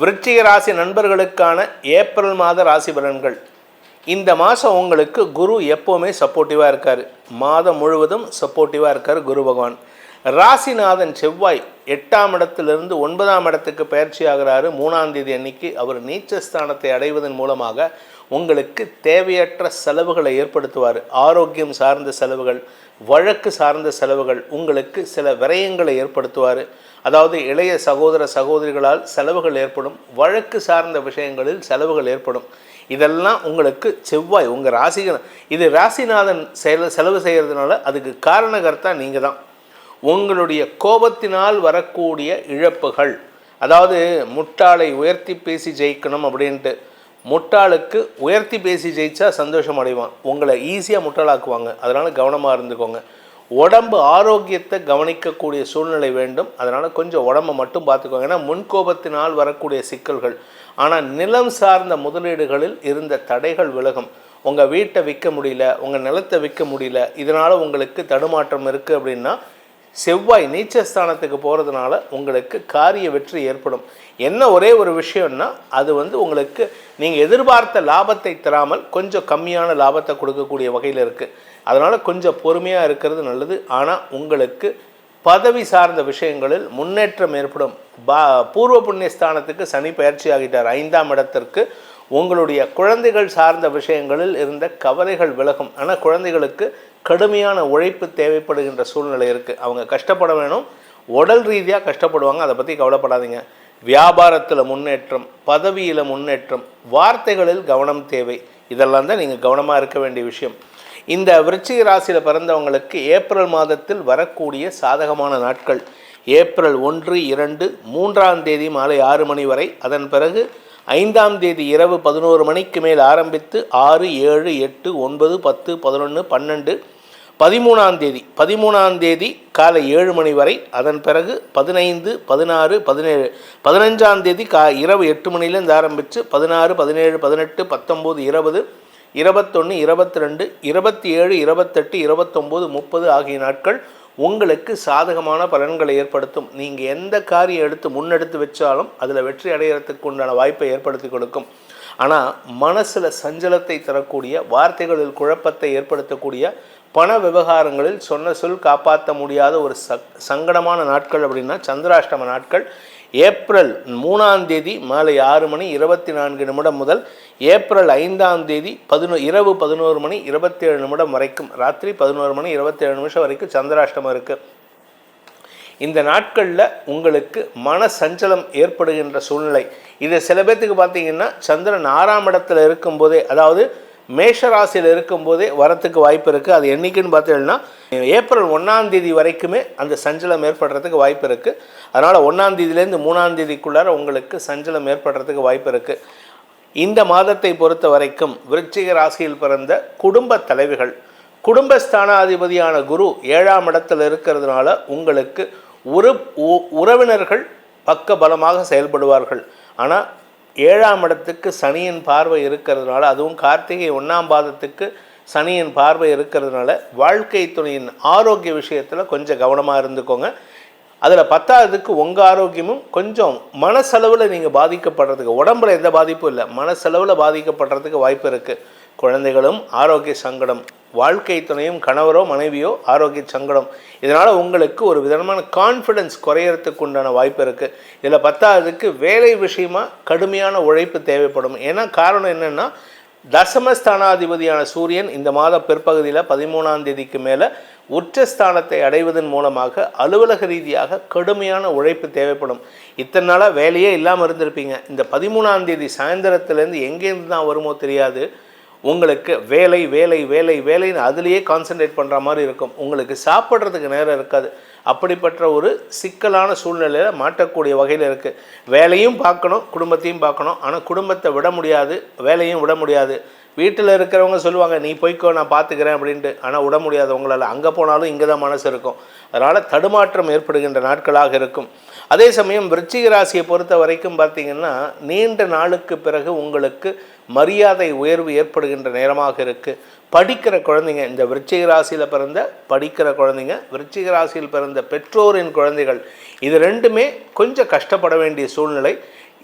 விருச்சிக ராசி நண்பர்களுக்கான ஏப்ரல் மாத ராசி பலன்கள். இந்த மாதம் உங்களுக்கு குரு எப்போவுமே சப்போர்ட்டிவாக இருக்கார். மாதம் முழுவதும் சப்போர்ட்டிவாக இருக்கார் குரு பகவான். ராசிநாதன் செவ்வாய் எட்டாம் இடத்திலிருந்து ஒன்பதாம் இடத்துக்கு பயிற்சி ஆகிறாரு. மூணாம் தேதி அன்னைக்கு அவர் நீச்சஸ்தானத்தை அடைவதன் மூலமாக உங்களுக்கு தேவையற்ற செலவுகளை ஏற்படுத்துவார். ஆரோக்கியம் சார்ந்த செலவுகள் வழக்கு சார்ந்த செலவுகள் உங்களுக்கு சில விரயங்களை ஏற்படுத்துவார். அதாவது இளைய சகோதர சகோதரிகளால் செலவுகள் ஏற்படும் வழக்கு சார்ந்த விஷயங்களில் செலவுகள் ஏற்படும். இதெல்லாம் உங்களுக்கு செவ்வாய் உங்கள் ராசிகள் இது ராசிநாதன் செல செலவு செய்கிறதுனால அதுக்கு காரணகர்த்தா நீங்கள் தான். உங்களுடைய கோபத்தினால் வரக்கூடிய இழப்புகள் அதாவது முட்டாளை உயர்த்தி பேசி ஜெயிக்கணும் அப்படின்ட்டு முட்டாளுக்கு உயர்த்தி பேசி ஜெயிச்சா சந்தோஷம் அடைவான். உங்களை ஈஸியாக முட்டாளாக்குவாங்க. அதனால் கவனமாக இருந்துக்கோங்க. உடம்பு ஆரோக்கியத்தை கவனிக்கக்கூடிய சூழ்நிலை வேண்டும். அதனால் கொஞ்சம் உடம்பை மட்டும் பார்த்துக்கோங்க. ஏன்னா முன்கோபத்தினால் வரக்கூடிய சிக்கல்கள். ஆனால் நிலம் சார்ந்த முதலீடுகளில் இருந்த தடைகள் விலகும். உங்கள் வீட்டை விற்க முடியல உங்கள் நிலத்தை விற்க முடியல இதனால் உங்களுக்கு தடுமாற்றம் இருக்குது அப்படின்னா செவ்வாய் நீச்சஸ்தானத்துக்கு போகிறதுனால உங்களுக்கு காரிய வெற்றி ஏற்படும். என்ன ஒரே ஒரு விஷயம்னா அது வந்து உங்களுக்கு நீங்கள் எதிர்பார்த்த லாபத்தை தராமல் கொஞ்சம் கம்மியான லாபத்தை கொடுக்கக்கூடிய வகையில் இருக்குது அதனால் கொஞ்சம் பொறுமையாக இருக்கிறது நல்லது. ஆனால் உங்களுக்கு பதவி சார்ந்த விஷயங்களில் முன்னேற்றம் ஏற்படும். பா பூர்வ புண்ணிய ஸ்தானத்துக்கு சனி பயிற்சி ஆகிட்டார். ஐந்தாம் இடத்திற்கு உங்களுடைய குழந்தைகள் சார்ந்த விஷயங்களில் இருந்த கவலைகள் விலகும். ஆனால் குழந்தைகளுக்கு கடுமையான உழைப்பு தேவைப்படுகின்ற சூழ்நிலை இருக்குது அவங்க கஷ்டப்பட வேணும். உடல் ரீதியாக கஷ்டப்படுவாங்க. அதை பற்றி கவலைப்படாதீங்க. வியாபாரத்தில் முன்னேற்றம் பதவியில் முன்னேற்றம் வார்த்தைகளில் கவனம் தேவை. இதெல்லாம் தான் நீங்கள் கவனமாக இருக்க வேண்டிய விஷயம். இந்த விருச்சிக ராசியில் பிறந்தவங்களுக்கு ஏப்ரல் மாதத்தில் வரக்கூடிய சாதகமான நாட்கள். ஏப்ரல் ஒன்று இரண்டு மூன்றாம் தேதி மாலை ஆறு மணி வரை. அதன் பிறகு ஐந்தாம் தேதி இரவு பதினோரு மணிக்கு மேல் ஆரம்பித்து ஆறு ஏழு எட்டு ஒன்பது பத்து பதினொன்று பன்னெண்டு பதிமூணாம் தேதி பதிமூணாம் தேதி காலை ஏழு மணி வரை அதன் பிறகு பதினைந்து பதினாறு பதினேழு பதினஞ்சாம் தேதி கா இரவு எட்டு மணிலேருந்து ஆரம்பித்து பதினாறு பதினேழு பதினெட்டு பத்தொம்போது இருபது இருபத்தொன்று இருபத்தி ரெண்டு இருபத்தி ஏழு இருபத்தெட்டு இருபத்தொம்போது முப்பது ஆகிய நாட்கள் உங்களுக்கு சாதகமான பலன்களை ஏற்படுத்தும். நீங்கள் எந்த காரியம் எடுத்து முன்னெடுத்து வச்சாலும் அதில் வெற்றி அடைகிறதுக்கு உண்டான வாய்ப்பை ஏற்படுத்தி கொடுக்கும். ஆனால் மனசில் சஞ்சலத்தை தரக்கூடிய வார்த்தைகளில் குழப்பத்தை ஏற்படுத்தக்கூடிய பண விவகாரங்களில் சொன்ன சொல் காப்பாற்ற முடியாத ஒரு சங்கடமான நாட்கள் அப்படின்னா சந்திராஷ்டம நாட்கள். ஏப்ரல் மூணாம் தேதி மாலை ஆறு மணி இருபத்தி நான்கு நிமிடம் முதல் ஏப்ரல் ஐந்தாம் தேதி பதினோ இரவு பதினோரு மணி இருபத்தேழு நிமிடம் வரைக்கும் ராத்திரி பதினோரு மணி இருபத்தேழு நிமிஷம் வரைக்கும் சந்திராஷ்டமம் இருக்குது இந்த நாட்களில் உங்களுக்கு மன சஞ்சலம் ஏற்படுகின்ற சூழ்நிலை. இது சில பேர்த்துக்கு பார்த்தீங்கன்னா சந்திரன் ஆறாம் இடத்துல இருக்கும்போதே அதாவது மேஷ ராசியில் இருக்கும்போதே வரத்துக்கு வாய்ப்பு இருக்குது அது என்றைக்குன்னு பார்த்தீங்கன்னா ஏப்ரல் ஒன்றாம் தேதி வரைக்குமே அந்த சஞ்சலம் ஏற்படுறதுக்கு வாய்ப்பு இருக்குது அதனால் ஒன்றாம் தேதியிலேருந்து மூணாம் தேதிக்குள்ளார உங்களுக்கு சஞ்சலம் ஏற்படுறதுக்கு வாய்ப்பு இருக்குது இந்த மாதத்தை பொறுத்த வரைக்கும் விருச்சிக ராசியில் பிறந்த குடும்ப தலைவிகள் குடும்பஸ்தானாதிபதியான குரு ஏழாம் இடத்தில் இருக்கிறதுனால உங்களுக்கு உறு உ- உறவினர்கள் பக்க பலமாக செயல்படுவார்கள். ஆனால் ஏழாம் இடத்துக்கு சனியின் பார்வை இருக்கிறதுனால அதுவும் கார்த்திகை ஒன்றாம் பாதத்துக்கு சனியின் பார்வை இருக்கிறதுனால வாழ்க்கை துணையின் ஆரோக்கிய விஷயத்தில் கொஞ்சம் கவனமாக இருந்துக்கோங்க. அதில் பத்தாவதுக்கு உங்கள் ஆரோக்கியமும் கொஞ்சம் மனசளவில் நீங்கள் பாதிக்கப்படுறதுக்கு உடம்புல எந்த பாதிப்பும் இல்லை மனசளவில் பாதிக்கப்படுறதுக்கு வாய்ப்பு இருக்குது குழந்தைகளும் ஆரோக்கிய சங்கடம். வாழ்க்கை துணையும் கணவரோ மனைவியோ ஆரோக்கிய சங்கடம். இதனால் உங்களுக்கு ஒரு விதமான கான்ஃபிடன்ஸ் குறையறதுக்கு உண்டான வாய்ப்பு இருக்குது இதில் பத்தாவதுக்கு வேலை விஷயமா கடுமையான உழைப்பு தேவைப்படும். ஏன்னா காரணம் என்னென்னா தசமஸ்தானாதிபதியான சூரியன் இந்த மாத பிற்பகுதியில் பதிமூணாம் தேதிக்கு மேலே உச்சஸ்தானத்தை அடைவதன் மூலமாக அலுவலக ரீதியாக கடுமையான உழைப்பு தேவைப்படும். இத்தனை நாளாக வேலையே இல்லாமல் இருந்திருப்பீங்க. இந்த பதிமூணாம் தேதி சாயந்தரத்துலேருந்து எங்கேருந்து தான் வருமோ தெரியாது. உங்களுக்கு வேலை வேலை வேலை வேலைன்னு அதுலேயே கான்சென்ட்ரேட் பண்ணுற மாதிரி இருக்கும். உங்களுக்கு சாப்பிட்றதுக்கு நேரம் இருக்காது. அப்படிப்பட்ட ஒரு சிக்கலான சூழ்நிலையில் மாட்டக்கூடிய வகையில் இருக்குது வேலையும் பார்க்கணும் குடும்பத்தையும் பார்க்கணும். ஆனால் குடும்பத்தை விட முடியாது வேலையும் விட முடியாது. வீட்டில் இருக்கிறவங்க சொல்லுவாங்க நீ போய்க்கோ நான் பார்த்துக்கிறேன் அப்படின்ட்டு. ஆனால் விட முடியாது உங்களால். அங்கே போனாலும் இங்கே தான் மனசு இருக்கும். அதனால் தடுமாற்றம் ஏற்படுகின்ற நாட்களாக இருக்கும். அதே சமயம் விருச்சிக ராசியை பொறுத்த வரைக்கும் பார்த்தீங்கன்னா நீண்ட நாளுக்கு பிறகு உங்களுக்கு மரியாதை உயர்வு ஏற்படுகின்ற நேரமாக இருக்குது படிக்கிற குழந்தைங்க இந்த விருச்சிக ராசியில் பிறந்த படிக்கிற குழந்தைங்க விருச்சிக ராசியில் பிறந்த பெற்றோரின் குழந்தைகள் இது ரெண்டுமே கொஞ்சம் கஷ்டப்பட வேண்டிய சூழ்நிலை.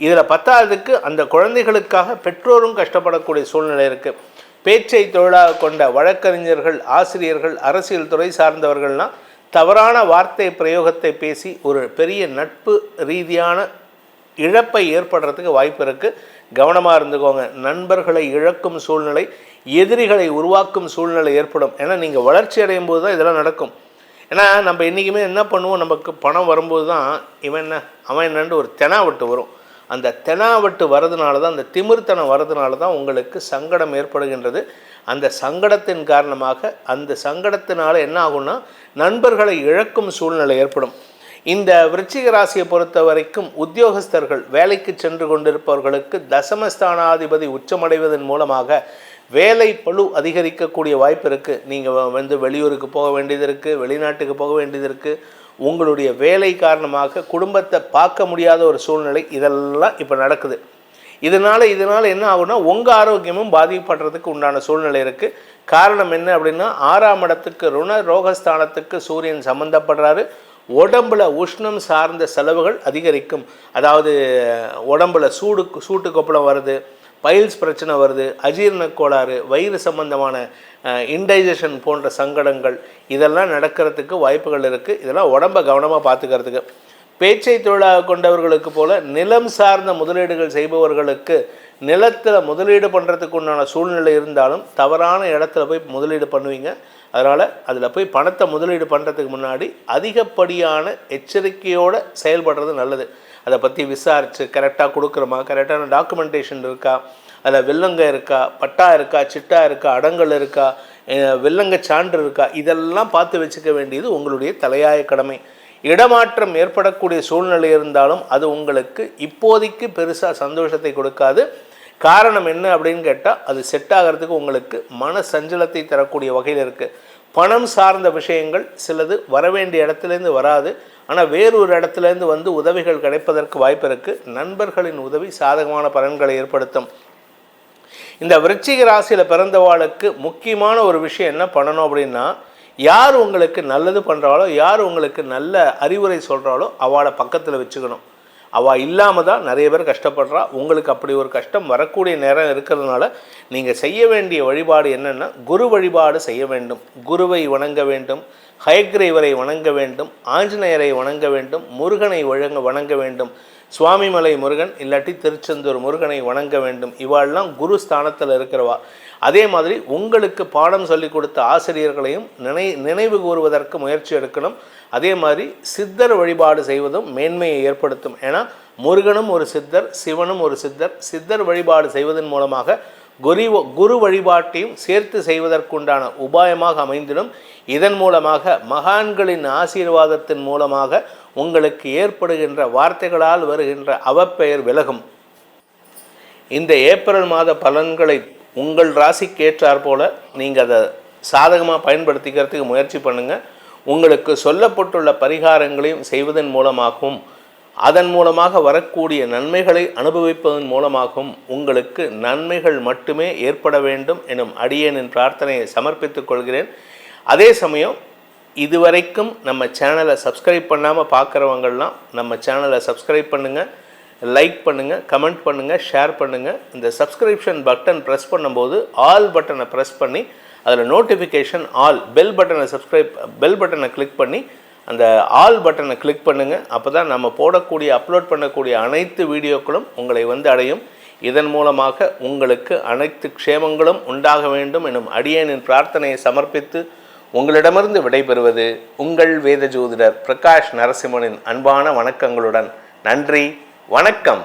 இதில் பத்தாவதுக்கு அந்த குழந்தைகளுக்காக பெற்றோரும் கஷ்டப்படக்கூடிய சூழ்நிலை இருக்குது பேச்சை தொழிலாக கொண்ட வழக்கறிஞர்கள் ஆசிரியர்கள் அரசியல் துறை சார்ந்தவர்கள்லாம் தவறான வார்த்தை பிரயோகத்தை பேசி ஒரு பெரிய நட்பு ரீதியான இழப்பை ஏற்படுறதுக்கு வாய்ப்பு இருக்குது கவனமாக இருந்துக்கோங்க. நண்பர்களை இழக்கும் சூழ்நிலை எதிரிகளை உருவாக்கும் சூழ்நிலை ஏற்படும். ஏன்னா நீங்கள் வளர்ச்சி அடையும் போது தான் இதெல்லாம் நடக்கும். ஏன்னா நம்ம என்றைக்குமே என்ன பண்ணுவோம்? நமக்கு பணம் வரும்போது தான் இவன் என்ன அவன் என்னன்னு ஒரு தெனாவட்டு வரும். அந்த தெனாவட்டு வரதுனால தான் அந்த திமிர்த்தனம் வரதுனால தான் உங்களுக்கு சங்கடம் ஏற்படுகின்றது. அந்த சங்கடத்தின் காரணமாக அந்த சங்கடத்தினால் என்ன ஆகும்னா நண்பர்களை இழக்கும் சூழ்நிலை ஏற்படும். இந்த விருச்சிக ராசியை பொறுத்த வரைக்கும் உத்தியோகஸ்தர்கள் வேலைக்கு சென்று கொண்டிருப்பவர்களுக்கு தசமஸ்தானாதிபதி உச்சமடைவதன் மூலமாக வேலை பளு அதிகரிக்கக்கூடிய வாய்ப்பு இருக்குது நீங்கள் வந்து வெளியூருக்கு போக வேண்டியது இருக்குது வெளிநாட்டுக்கு போக வேண்டியது இருக்குது உங்களுடைய வேலை காரணமாக குடும்பத்தை பார்க்க முடியாத ஒரு சூழ்நிலை இதெல்லாம் இப்போ நடக்குது. இதனால் இதனால் என்ன ஆகும்னா உங்கள் ஆரோக்கியமும் பாதிக்கப்படுறதுக்கு உண்டான சூழ்நிலை இருக்குது காரணம் என்ன அப்படின்னா ஆறாம் இடத்துக்கு ருண ரோகஸ்தானத்துக்கு சூரியன் சம்மந்தப்படுறாரு உடம்புல உஷ்ணம் சார்ந்த செலவுகள் அதிகரிக்கும். அதாவது உடம்புல சூடு சூட்டு கொப்பளம் வருது பைல்ஸ் பிரச்சனை வருது அஜீரண கோளாறு வயிறு சம்பந்தமான இன்டைஜஷன் போன்ற சங்கடங்கள் இதெல்லாம் நடக்கிறதுக்கு வாய்ப்புகள் இருக்குது இதெல்லாம் உடம்பை கவனமாக பார்த்துக்கிறதுக்கு பேச்சை தொழிலாக கொண்டவர்களுக்கு போல நிலம் சார்ந்த முதலீடுகள் செய்பவர்களுக்கு நிலத்தில் முதலீடு பண்ணுறதுக்கு உண்டான சூழ்நிலை இருந்தாலும் தவறான இடத்துல போய் முதலீடு பண்ணுவீங்க. அதனால் அதில் போய் பணத்தை முதலீடு பண்ணுறதுக்கு முன்னாடி அதிகப்படியான எச்சரிக்கையோடு செயல்படுறது நல்லது. அதை பற்றி விசாரித்து கரெக்டாக கொடுக்குறோமா கரெக்டான டாக்குமெண்டேஷன் இருக்கா? அதில் வில்லங்க இருக்கா? பட்டா இருக்கா? சிட்டா இருக்கா? அடங்கல் இருக்கா? அஹ் வில்லங்க சான்று இருக்கா? இதெல்லாம் பார்த்து வச்சுக்க வேண்டியது உங்களுடைய தலையாய கடமை. இடமாற்றம் ஏற்படக்கூடிய சூழ்நிலை இருந்தாலும் அது உங்களுக்கு இப்போதைக்கு பெருசாக சந்தோஷத்தை கொடுக்காது. காரணம் என்ன அப்படின்னு கேட்டால் அது செட் ஆகிறதுக்கு உங்களுக்கு மன சஞ்சலத்தை தரக்கூடிய வகையில் இருக்குது பணம் சார்ந்த விஷயங்கள் சிலது வரவேண்டிய இடத்துலேருந்து வராது. ஆனால் வேறொரு இடத்துலேருந்து வந்து உதவிகள் கிடைப்பதற்கு வாய்ப்பு இருக்குது நண்பர்களின் உதவி சாதகமான பலன்களை ஏற்படுத்தும். இந்த விருச்சிக ராசியில் பிறந்தவாளுக்கு முக்கியமான ஒரு விஷயம் என்ன பண்ணணும் அப்படின்னா யார் உங்களுக்கு நல்லது பண்ணுறாளோ யார் உங்களுக்கு நல்ல அறிவுரை சொல்கிறாளோ அவளை பக்கத்தில் வச்சுக்கணும். அவள் இல்லாமல் தான் நிறைய பேர் கஷ்டப்படுறா. உங்களுக்கு அப்படி ஒரு கஷ்டம் வரக்கூடிய நேரம் இருக்கிறதுனால நீங்கள் செய்ய வேண்டிய வழிபாடு என்னென்னா குரு வழிபாடு செய்ய வேண்டும். குருவை வணங்க வேண்டும் ஹயக்ரீவரை வணங்க வேண்டும் ஆஞ்சநேயரை வணங்க வேண்டும் முருகனை வழங்க வணங்க வேண்டும். சுவாமிமலை முருகன் இல்லாட்டி திருச்செந்தூர் முருகனை வணங்க வேண்டும். இவாள்லாம் குரு ஸ்தானத்தில் இருக்கிறவா. அதே மாதிரி உங்களுக்கு பாடம் சொல்லிக் கொடுத்த ஆசிரியர்களையும் நினை நினைவு கூறுவதற்கு முயற்சி எடுக்கணும். அதே மாதிரி சித்தர் வழிபாடு செய்வதும் மேன்மையை ஏற்படுத்தும். ஏன்னா முருகனும் ஒரு சித்தர் சிவனும் ஒரு சித்தர். சித்தர் வழிபாடு செய்வதன் மூலமாக குரு குரு வழிபாட்டையும் சேர்த்து செய்வதற்குண்டான உபாயமாக அமைந்திடும். இதன் மூலமாக மகான்களின் ஆசீர்வாதத்தின் மூலமாக உங்களுக்கு ஏற்படுகின்ற வார்த்தைகளால் வருகின்ற அவப்பெயர் விலகும். இந்த ஏப்ரல் மாத பலன்களை உங்கள் ராசிக்கு ஏற்றாற் போல நீங்கள் அதை சாதகமாக பயன்படுத்திக்கிறதுக்கு முயற்சி பண்ணுங்கள் உங்களுக்கு சொல்லப்பட்டுள்ள பரிகாரங்களையும் செய்வதன் மூலமாகவும் அதன் மூலமாக வரக்கூடிய நன்மைகளை அனுபவிப்பதன் மூலமாகவும் உங்களுக்கு நன்மைகள் மட்டுமே ஏற்பட வேண்டும் எனும் அடியேனின் பிரார்த்தனையை சமர்ப்பித்துக் கொள்கிறேன். அதே சமயம் இதுவரைக்கும் நம்ம சேனலை சப்ஸ்கிரைப் பண்ணாமல் பார்க்குறவங்கள்லாம் நம்ம சேனலை சப்ஸ்கிரைப் பண்ணுங்கள் லைக் பண்ணுங்கள் கமெண்ட் பண்ணுங்கள் ஷேர் பண்ணுங்கள் இந்த சப்ஸ்கிரிப்ஷன் பட்டன் ப்ரெஸ் பண்ணும்போது ஆல் பட்டனை ப்ரெஸ் பண்ணி அதில் நோட்டிஃபிகேஷன் ஆல் பெல் பட்டனை சப்ஸ்கிரைப் பெல் பட்டனை கிளிக் பண்ணி அந்த ஆல் பட்டனை கிளிக் பண்ணுங்கள் அப்போ தான் நம்ம போடக்கூடிய அப்லோட் பண்ணக்கூடிய அனைத்து வீடியோக்களும் உங்களை வந்து அடையும். இதன் மூலமாக உங்களுக்கு அனைத்து க்ஷேமங்களும் உண்டாக வேண்டும் எனும் அடியேனின் பிரார்த்தனையை சமர்ப்பித்து உங்களிடமிருந்து விடைபெறுவது உங்கள் வேத ஜோதிடர் பிரகாஷ் நரசிம்மனின் அன்பான வணக்கங்களுடன். நன்றி வணக்கம்.